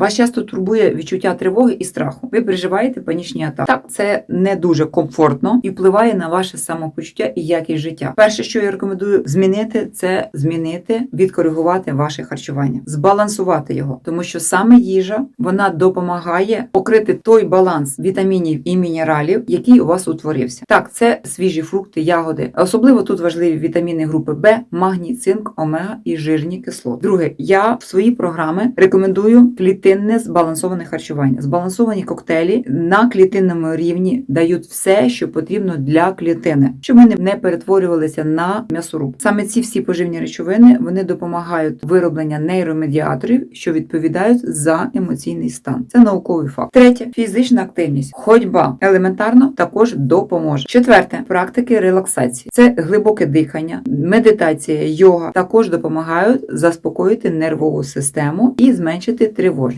Вас часто турбує відчуття тривоги і страху. Ви переживаєте панічні атаки. Так, це не дуже комфортно і впливає на ваше самопочуття і якість життя. Перше, що я рекомендую змінити, це змінити, відкоригувати ваше харчування, збалансувати його, тому що саме їжа вона допомагає покрити той баланс вітамінів і мінералів, який у вас утворився. Так, це свіжі фрукти, ягоди. Особливо тут важливі вітаміни групи Б, магній, цинк, омега і жирні кислоти. Друге, я в свої програми рекомендую клітинне збалансоване харчування. Збалансовані коктейлі на клітинному рівні дають все, що потрібно для клітини, щоб не- не перетворювалися на м'ясоруб. Саме ці всі поживні речовини вони допомагають вироблення нейромедіаторів, що відповідають за емоційний стан. Це науковий факт. Третє фізична активність. Ходьба елементарно також допоможе. Четверте практики релаксації. Це глибоке дихання, медитація, йога також допомагають заспокоїти нервову систему і зменшити тривожність.